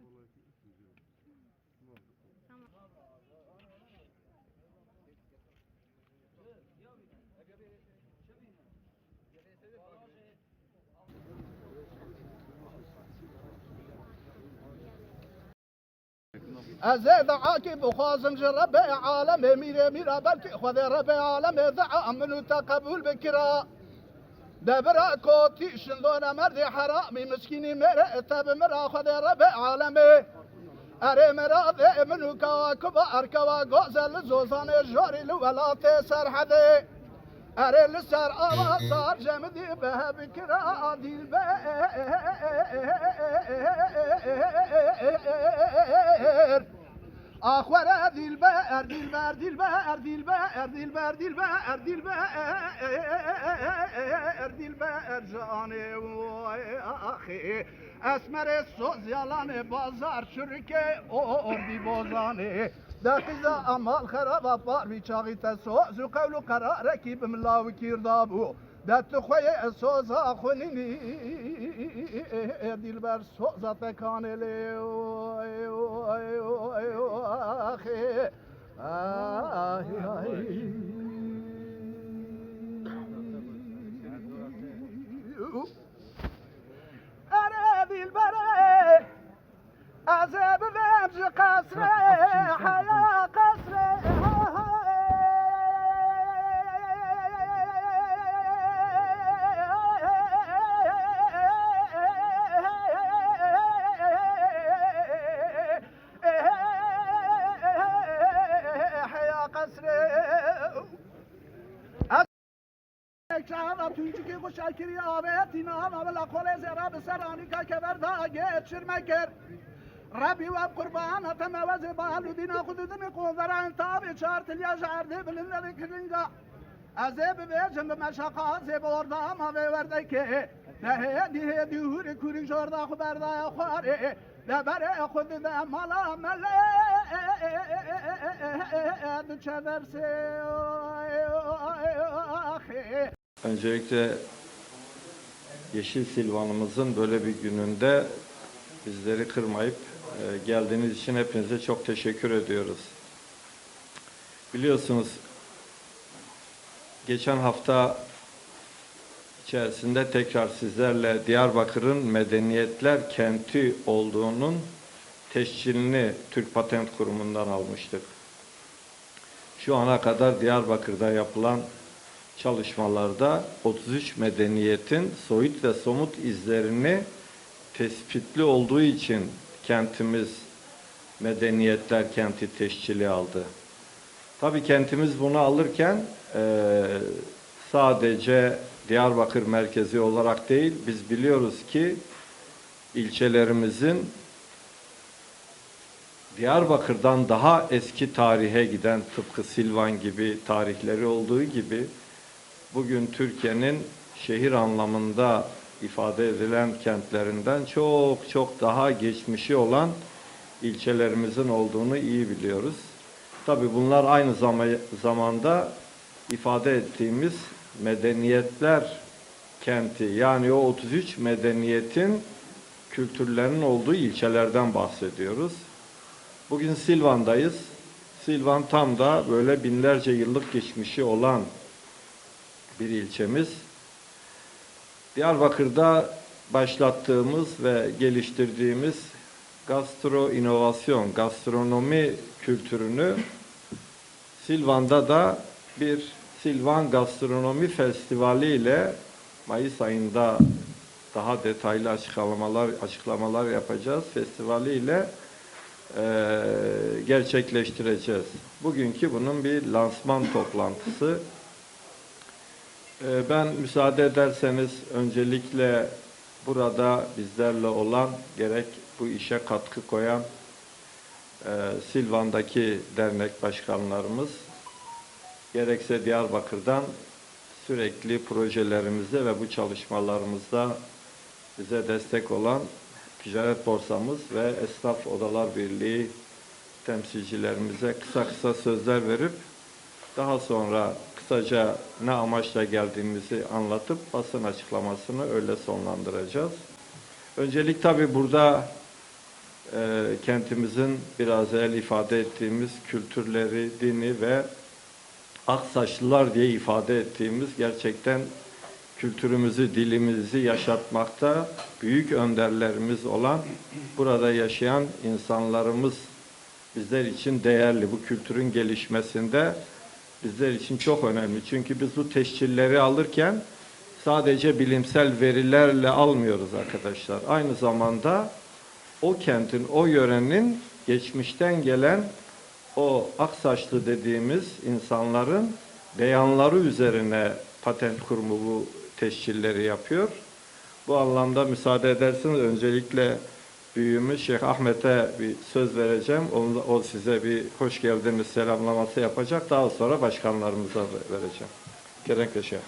Dolayısıyla ikinci yol. Tamam. أزاد عاكب وخازن ربع عالم ميرا ميرا بركي خذ ربع عالم ذا من تقبل بكرا دبر کوتی شندون مرد حرامی مسکینی میره تب مرا خود رب عالمه اره مرا ده منو کوا کبا ارکوا گوزل زوزان جاری لولات سرحده اره لسر آوا سار جمدی به بکرا دیل به آخوره دلبر دلبر دلبر دلبر دلبر دلبر دلبر دلبر جانه وای آخی اسمر سوز یالانه بازار شرکه اردی بازانه دقیزا امال خراب بار بی چاقی تسوز و قول و قرار کی بملا و کردابو دت خوی سوزا خونی دل بر سوزا تکانلی آخی آهی آهی اره دلبره عذاب بمج قصره حیا قصره şekeri aveyetin ana vel akole zera beser anika kever da geçirme ger. Rabbi ve kurban ateme ve zebalu dina kududini kuvveren tabi çartil yaşardı bilinleri kiringa. Azeb ve cembe meşaka azeb orada ama ve verdeki. Nehe dihe dihuri kurin jorda huberda ya khari. Lebere kudu de mala mele. Öncelikle Yeşil Silvanımızın böyle bir gününde bizleri kırmayıp e, geldiğiniz için hepinize çok teşekkür ediyoruz. Biliyorsunuz geçen hafta içerisinde tekrar sizlerle Diyarbakır'ın medeniyetler kenti olduğunun tescilini Türk Patent Kurumu'ndan almıştık. Şu ana kadar Diyarbakır'da yapılan çalışmalarda 33 medeniyetin soyut ve somut izlerini tespitli olduğu için kentimiz medeniyetler kenti teşkili aldı. Tabii kentimiz bunu alırken eee, sadece Diyarbakır merkezi olarak değil, biz biliyoruz ki ilçelerimizin Diyarbakır'dan daha eski tarihe giden tıpkı Silvan gibi tarihleri olduğu gibi bugün Türkiye'nin şehir anlamında ifade edilen kentlerinden çok çok daha geçmişi olan ilçelerimizin olduğunu iyi biliyoruz. Tabii bunlar aynı zama- zamanda ifade ettiğimiz medeniyetler kenti yani o 33 medeniyetin kültürlerinin olduğu ilçelerden bahsediyoruz. Bugün Silvan'dayız. Silvan tam da böyle binlerce yıllık geçmişi olan bir ilçemiz. Diyarbakır'da başlattığımız ve geliştirdiğimiz gastro inovasyon, gastronomi kültürünü Silvan'da da bir Silvan Gastronomi Festivali ile Mayıs ayında daha detaylı açıklamalar açıklamalar yapacağız. Festivali ile eee, gerçekleştireceğiz. Bugünkü bunun bir lansman toplantısı. Eee, ben müsaade ederseniz öncelikle burada bizlerle olan gerek bu işe katkı koyan eee, Silvan'daki dernek başkanlarımız gerekse Diyarbakır'dan sürekli projelerimizde ve bu çalışmalarımızda bize destek olan Ticaret Borsamız ve Esnaf Odalar Birliği temsilcilerimize kısa kısa sözler verip daha sonra kısaca ne amaçla geldiğimizi anlatıp basın açıklamasını öyle sonlandıracağız. Öncelik tabi burada e, kentimizin biraz el ifade ettiğimiz kültürleri, dini ve Aksaçlılar diye ifade ettiğimiz gerçekten kültürümüzü, dilimizi yaşatmakta büyük önderlerimiz olan burada yaşayan insanlarımız bizler için değerli. Bu kültürün gelişmesinde bizler için çok önemli. Çünkü biz bu teşkilleri alırken sadece bilimsel verilerle almıyoruz arkadaşlar. Aynı zamanda o kentin, o yörenin geçmişten gelen o aksaçlı dediğimiz insanların beyanları üzerine patent kurumu bu teşkilleri yapıyor. Bu anlamda müsaade ederseniz öncelikle büyüğümüz Şeyh Ahmet'e bir söz vereceğim. Onu, o size bir hoş geldiniz selamlaması yapacak. Daha sonra başkanlarımıza vereceğim. Gerekli Şeyh.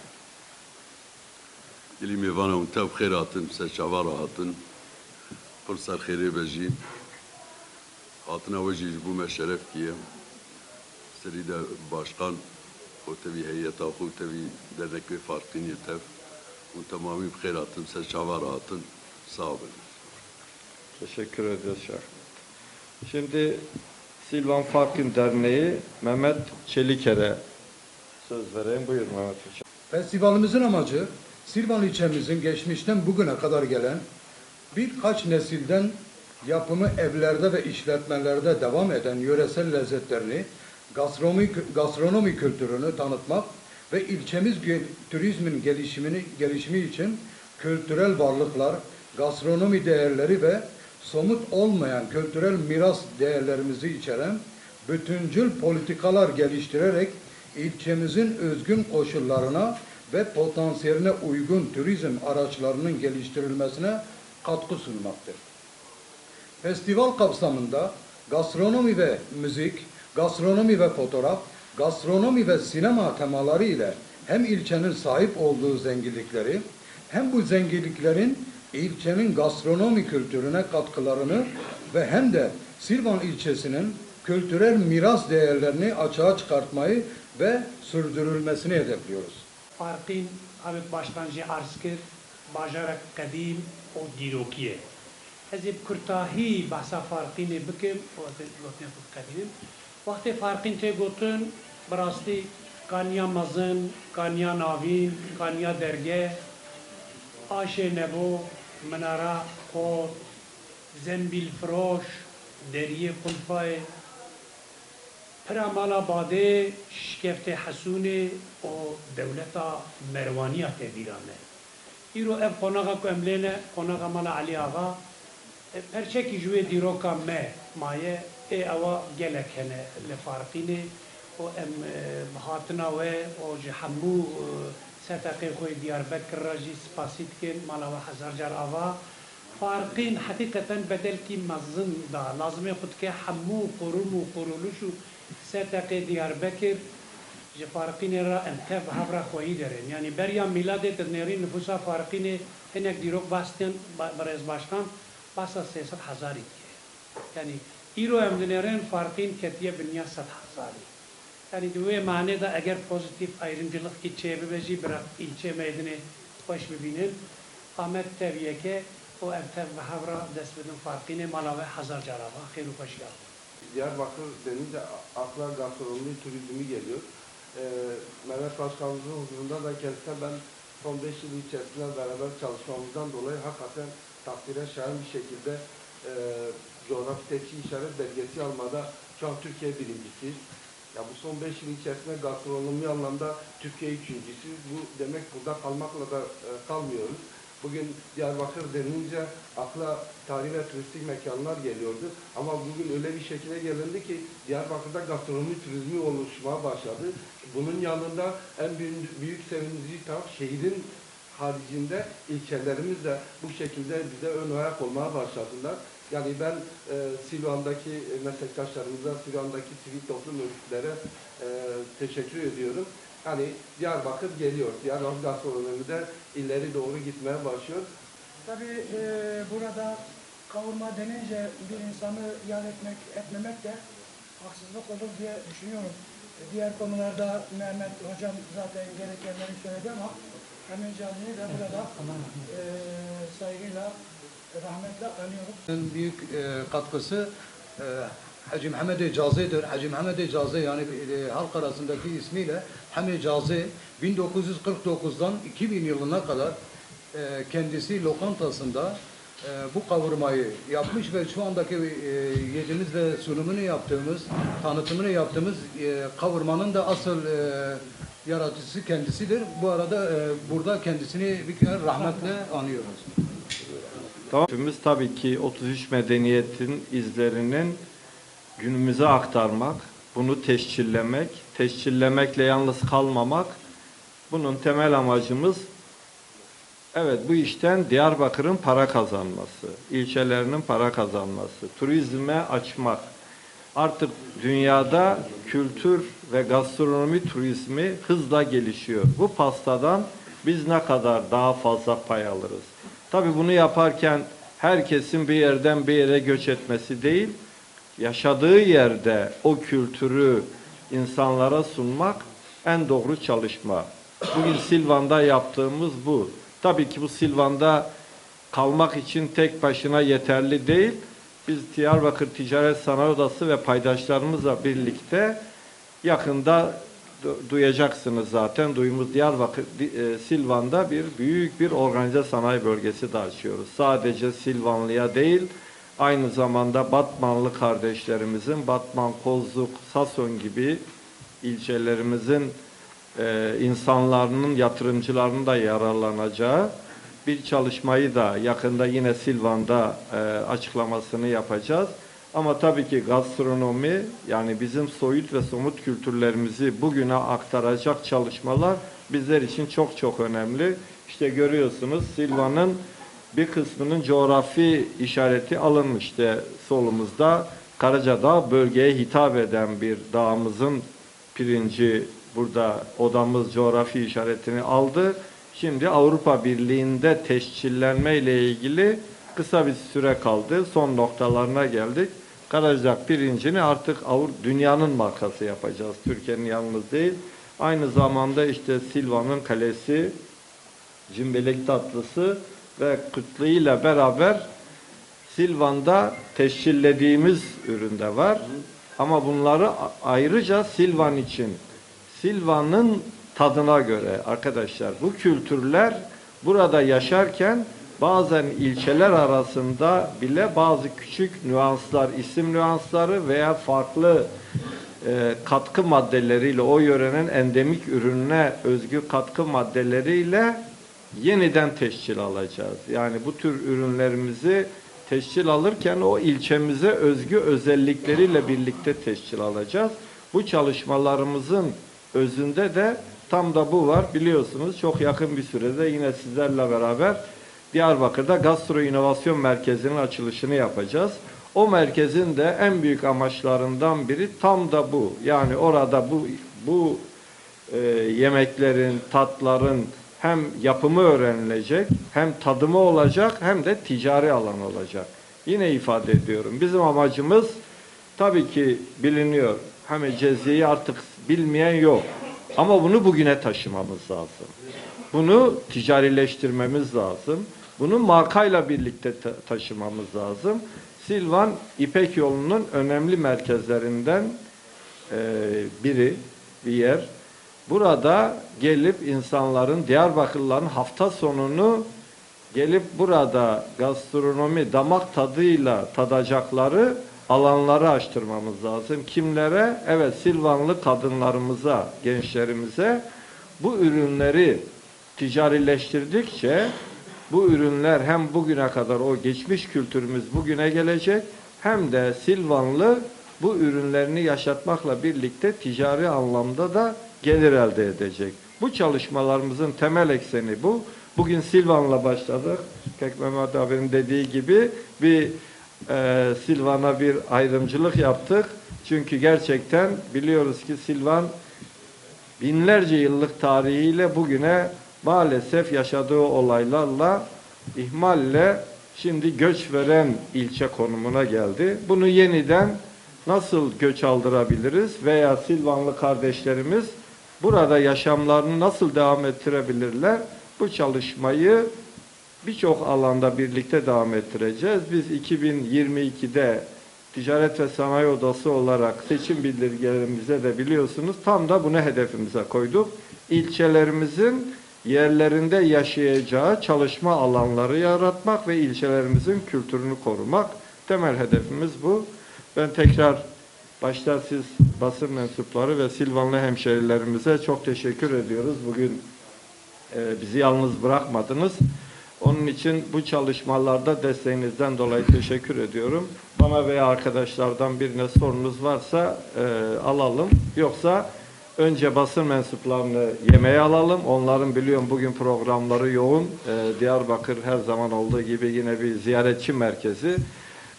Geli mêvana hûn tev xêr hatin, ser çavara hatin, pir ser xêrê bejîn. Hatina we jî ji bo me şeref kiye. Serî de başkan û tevî heyeta xwe û tevî dernekê farqînê tev û temamî bi xêr hatin, ser çavara hatin. Sağ olun. Teşekkür ederiz Şeyh. Şimdi Silvan Farkın Derneği Mehmet Çeliker'e söz vereyim. Buyur Mehmet Hocam. Festivalimizin amacı Silvan ilçemizin geçmişten bugüne kadar gelen birkaç nesilden yapımı evlerde ve işletmelerde devam eden yöresel lezzetlerini, gastronomi, gastronomi kültürünü tanıtmak ve ilçemiz turizmin gelişimini gelişimi için kültürel varlıklar, gastronomi değerleri ve somut olmayan kültürel miras değerlerimizi içeren bütüncül politikalar geliştirerek ilçemizin özgün koşullarına ve potansiyeline uygun turizm araçlarının geliştirilmesine katkı sunmaktır. Festival kapsamında gastronomi ve müzik, gastronomi ve fotoğraf, gastronomi ve sinema temaları ile hem ilçenin sahip olduğu zenginlikleri hem bu zenginliklerin ilçenin gastronomi kültürüne katkılarını ve hem de Silvan ilçesinin kültürel miras değerlerini açığa çıkartmayı ve sürdürülmesini hedefliyoruz. Farkın Habib Başbancı Arskir, Bajarak Kadim o Dirokiye. Hezib kurtahi bahsa farkini bikim, kadimim. Vakti farkın te gotun, brasti kanya mazın, kanya navin, kanya derge, aşe nebo, ناوین کانیا خود، زنبیل فروش، دریه قلفای پرامالا باده، شکفت حسونه و دولتا مروانیه تبیرانه ایرو اب قناغا کو املینه قناغا مالا علی آغا. پرچکی جوی دیروکا مه مایه، ای اوا گلک هنه لفارقینه و ام هاتنا و و جحمو ستاقی خوی دیار بکر راجی سپاسیت کن مالا و هزار جار آوا. فارقين حقيقة بدل كي مزن دا. لازم ياخد كي حمو قرم وقرولوش ستاقي ديار بكر جي فارقين را انتف هفرا خوي درين يعني بريا ميلاد تنيرين نفوسا فارقين هناك ديروك باستن برز باشكان باسا سيسر هزاري يعني ايرو ام دنيرين فارقين كتية بنيا ست هزاري Yani duve mane da eğer pozitif ayrımcılık gideceği bir bırak ilçe meydini baş bibinin. Ahmet teviyeke o evtev ve havra desvedin farkine mala ve hazar caraba. Hayru hoş geldin. Diyarbakır denince akla gastronomi turizmi geliyor. Ee, Mehmet Başkanımızın huzurunda da kendisine ben son 5 yıl içerisinde beraber çalışmamızdan dolayı hakikaten takdire şayan bir şekilde e, coğrafi tepki işaret belgesi almada şu an Türkiye birincisiyiz. Ya bu son 5 yıl içerisinde gastronomi anlamda Türkiye üçüncüsü. Bu demek burada kalmakla da e, kalmıyoruz. Bugün Diyarbakır denince akla tarihi ve turistik mekanlar geliyordu. Ama bugün öyle bir şekilde gelindi ki Diyarbakır'da gastronomi turizmi oluşmaya başladı. Bunun yanında en büyük, büyük sevindirici taraf şehrin haricinde ilçelerimiz de bu şekilde bize ön ayak olmaya başladılar. Yani ben e, Silvan'daki e, meslektaşlarımıza, Silvan'daki sivil toplum örgütlere e, teşekkür ediyorum. Yani Diyarbakır geliyor. Diyarbakır gastronomide ileri doğru gitmeye başlıyor. Tabii e, burada kavurma denince bir insanı yad etmek, etmemek de haksızlık olur diye düşünüyorum. E, diğer konularda Mehmet Hocam zaten gerekenleri söyledi ama Emin Camii'yi de burada e, saygıyla, rahmetle anıyoruz. En büyük e, katkısı e, Hacı Mehmet Ecazi'dir. Hacı Mehmet Ecazi yani e, halk arasındaki ismiyle Hami Ecazi 1949'dan 2000 yılına kadar e, kendisi lokantasında e, bu kavurmayı yapmış ve şu andaki e, yediğimiz ve sunumunu yaptığımız, tanıtımını yaptığımız e, kavurmanın da asıl e, yaratıcısı kendisidir. Bu arada e, burada kendisini bir kere rahmetle anıyoruz. Tamam. Tabii ki 33 medeniyetin izlerinin günümüze aktarmak, bunu teşkillemek, teşkillemekle yalnız kalmamak. Bunun temel amacımız evet bu işten Diyarbakır'ın para kazanması, ilçelerinin para kazanması, turizme açmak. Artık dünyada kültür ve gastronomi turizmi hızla gelişiyor. Bu pastadan biz ne kadar daha fazla pay alırız? Tabii bunu yaparken herkesin bir yerden bir yere göç etmesi değil, yaşadığı yerde o kültürü insanlara sunmak en doğru çalışma. Bugün Silvan'da yaptığımız bu. Tabii ki bu Silvan'da kalmak için tek başına yeterli değil. Biz Diyarbakır Ticaret Sanayi Odası ve paydaşlarımızla birlikte yakında duyacaksınız zaten. Duyumuz Diyarbakır, Di- e, Silvan'da bir büyük bir organize sanayi bölgesi de açıyoruz. Sadece Silvanlıya değil, aynı zamanda Batmanlı kardeşlerimizin, Batman, Kozluk, Sason gibi ilçelerimizin e, insanlarının, yatırımcılarının da yararlanacağı bir çalışmayı da yakında yine Silvan'da e, açıklamasını yapacağız. Ama tabii ki gastronomi yani bizim soyut ve somut kültürlerimizi bugüne aktaracak çalışmalar bizler için çok çok önemli. İşte görüyorsunuz Silvan'ın bir kısmının coğrafi işareti alınmış. İşte solumuzda Karacadağ bölgeye hitap eden bir dağımızın pirinci burada odamız coğrafi işaretini aldı. Şimdi Avrupa Birliği'nde teşkillenme ile ilgili kısa bir süre kaldı. Son noktalarına geldik. Karacak pirincini artık Avrupa dünyanın markası yapacağız. Türkiye'nin yalnız değil. Aynı zamanda işte Silvan'ın kalesi, cimbelek tatlısı ve kıtlığı ile beraber Silvan'da teşkillediğimiz üründe var. Ama bunları ayrıca Silvan için, Silvan'ın tadına göre arkadaşlar bu kültürler burada yaşarken bazen ilçeler arasında bile bazı küçük nüanslar, isim nüansları veya farklı e, katkı maddeleriyle o yörenin endemik ürününe özgü katkı maddeleriyle yeniden teşkil alacağız. Yani bu tür ürünlerimizi teşkil alırken o ilçemize özgü özellikleriyle birlikte teşkil alacağız. Bu çalışmalarımızın özünde de tam da bu var. Biliyorsunuz çok yakın bir sürede yine sizlerle beraber Diyarbakır'da Gastro İnovasyon Merkezi'nin açılışını yapacağız. O merkezin de en büyük amaçlarından biri tam da bu. Yani orada bu bu e, yemeklerin, tatların hem yapımı öğrenilecek, hem tadımı olacak, hem de ticari alan olacak. Yine ifade ediyorum. Bizim amacımız tabii ki biliniyor. Hem ceziyeyi artık bilmeyen yok. Ama bunu bugüne taşımamız lazım. Bunu ticarileştirmemiz lazım. Bunu markayla birlikte ta- taşımamız lazım. Silvan İpek yolunun önemli merkezlerinden e, biri, bir yer. Burada gelip insanların, Diyarbakırlıların hafta sonunu gelip burada gastronomi, damak tadıyla tadacakları alanları açtırmamız lazım. Kimlere? Evet Silvanlı kadınlarımıza, gençlerimize bu ürünleri ticarileştirdikçe bu ürünler hem bugüne kadar o geçmiş kültürümüz bugüne gelecek hem de Silvanlı bu ürünlerini yaşatmakla birlikte ticari anlamda da gelir elde edecek. Bu çalışmalarımızın temel ekseni bu. Bugün Silvan'la başladık. Pek Mehmet abinin dediği gibi bir e, Silvan'a bir ayrımcılık yaptık. Çünkü gerçekten biliyoruz ki Silvan binlerce yıllık tarihiyle bugüne maalesef yaşadığı olaylarla ihmalle şimdi göç veren ilçe konumuna geldi. Bunu yeniden nasıl göç aldırabiliriz veya Silvanlı kardeşlerimiz burada yaşamlarını nasıl devam ettirebilirler? Bu çalışmayı birçok alanda birlikte devam ettireceğiz. Biz 2022'de Ticaret ve Sanayi Odası olarak seçim bildirgelerimize de biliyorsunuz tam da bunu hedefimize koyduk. İlçelerimizin yerlerinde yaşayacağı çalışma alanları yaratmak ve ilçelerimizin kültürünü korumak. Temel hedefimiz bu. Ben tekrar başta siz basın mensupları ve Silvanlı hemşerilerimize çok teşekkür ediyoruz. Bugün e, bizi yalnız bırakmadınız. Onun için bu çalışmalarda desteğinizden dolayı teşekkür ediyorum. Bana veya arkadaşlardan birine sorunuz varsa e, alalım. Yoksa önce basın mensuplarını yemeğe alalım. Onların biliyorum bugün programları yoğun. E, Diyarbakır her zaman olduğu gibi yine bir ziyaretçi merkezi.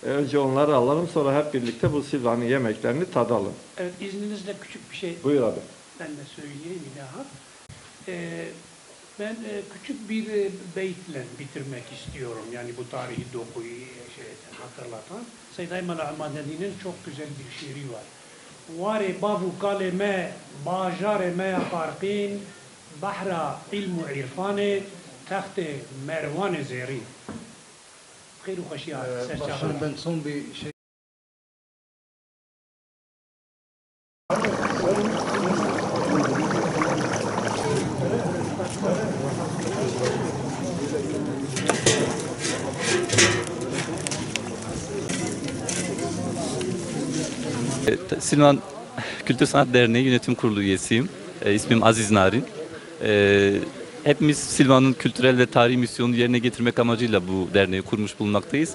E, önce onları alalım sonra hep birlikte bu Silvan'ın yemeklerini tadalım. Evet izninizle küçük bir şey Buyur abi. ben de söyleyeyim bir daha. Ee, ben e, küçük bir e, beytle bitirmek istiyorum. Yani bu tarihi dokuyu e, şey, hatırlatan. Seyyid Ayman Ahmadedi'nin çok güzel bir şiiri var. واري بابو كالي ما باجاري ما فارقين بحر علم وعرفان تخت مروان زيري. خير وخشية بن Silvan Kültür Sanat Derneği Yönetim Kurulu üyesiyim. E, ismim Aziz Narin. E, hepimiz Silvan'ın kültürel ve tarihi misyonunu yerine getirmek amacıyla bu derneği kurmuş bulunmaktayız.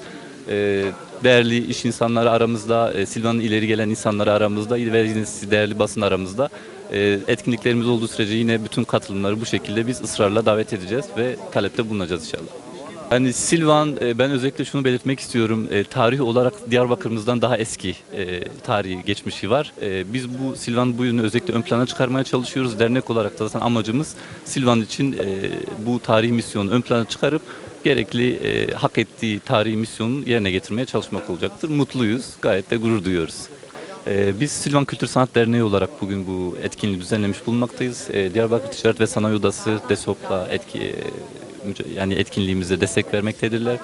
E, değerli iş insanları aramızda, e, Silvan'ın ileri gelen insanları aramızda ve yine değerli basın aramızda. E, etkinliklerimiz olduğu sürece yine bütün katılımları bu şekilde biz ısrarla davet edeceğiz ve talepte bulunacağız inşallah. Yani Silvan, e, ben özellikle şunu belirtmek istiyorum. E, tarih olarak Diyarbakır'ımızdan daha eski e, tarihi geçmişi var. E, biz bu Silvan bu yönü özellikle ön plana çıkarmaya çalışıyoruz. Dernek olarak da zaten amacımız Silvan için bu tarihi misyonu ön plana çıkarıp gerekli hak ettiği tarihi misyonu yerine getirmeye çalışmak olacaktır. Mutluyuz, gayet de gurur duyuyoruz. Biz Silvan Kültür Sanat Derneği olarak bugün bu etkinliği düzenlemiş bulunmaktayız. Diyarbakır Ticaret ve Sanayi Odası DESOP'la etki, yani etkinliğimize destek vermektedirler.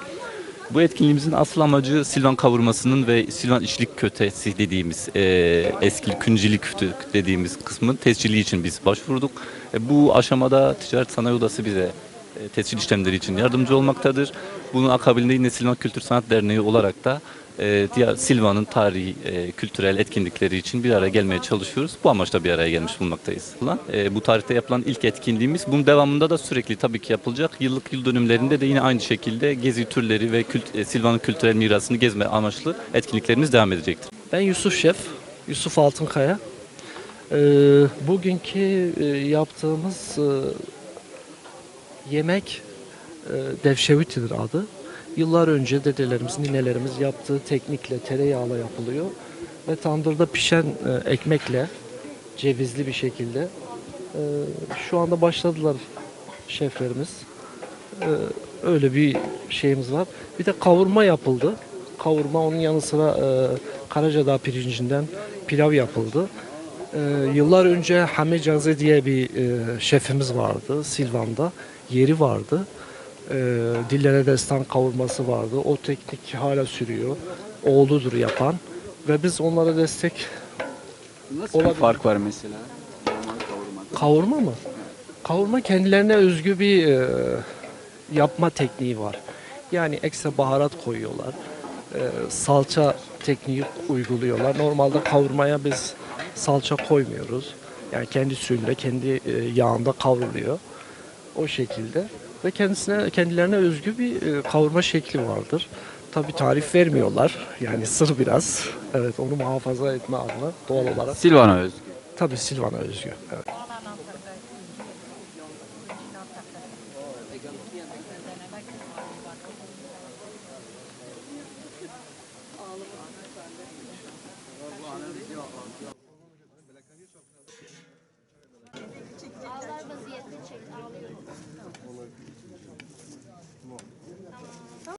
Bu etkinliğimizin asıl amacı Silvan kavurmasının ve Silvan içlik kötesi dediğimiz e, eski küncilik dediğimiz kısmın tescili için biz başvurduk. E, bu aşamada Ticaret Sanayi Odası bize e, tescil işlemleri için yardımcı olmaktadır. Bunun akabinde yine Silvan Kültür Sanat Derneği olarak da e, Silvan'ın tarihi, e, kültürel etkinlikleri için bir araya gelmeye çalışıyoruz. Bu amaçla bir araya gelmiş bulunmaktayız. E, bu tarihte yapılan ilk etkinliğimiz. Bunun devamında da sürekli tabii ki yapılacak. Yıllık yıl dönümlerinde de yine aynı şekilde gezi türleri ve e, Silvan'ın kültürel mirasını gezme amaçlı etkinliklerimiz devam edecektir. Ben Yusuf Şef, Yusuf Altınkaya. Ee, bugünkü yaptığımız yemek e, devşevitidir adı. Yıllar önce dedelerimiz, ninelerimiz yaptığı teknikle tereyağla yapılıyor ve tandırda pişen e, ekmekle cevizli bir şekilde e, şu anda başladılar şeflerimiz. E, öyle bir şeyimiz var. Bir de kavurma yapıldı. Kavurma onun yanı sıra e, Karacadağ pirincinden pilav yapıldı. E, yıllar önce Hami Caze diye bir şefimiz vardı Silvan'da. Yeri vardı. E, dillere destan kavurması vardı. O teknik hala sürüyor. Oğludur yapan. Ve biz onlara destek Nasıl bir Olabilir. fark var mesela? Kavurma mı? Kavurma kendilerine özgü bir e, yapma tekniği var. Yani ekstra baharat koyuyorlar. E, salça tekniği uyguluyorlar. Normalde kavurmaya biz salça koymuyoruz. Yani kendi suyunda, kendi e, yağında kavruluyor. O şekilde ve kendisine kendilerine özgü bir e, kavurma şekli vardır. Tabi tarif vermiyorlar. Yani sır biraz. Evet onu muhafaza etme adına doğal olarak. Silvana özgü. Tabi Silvan'a özgü. Evet.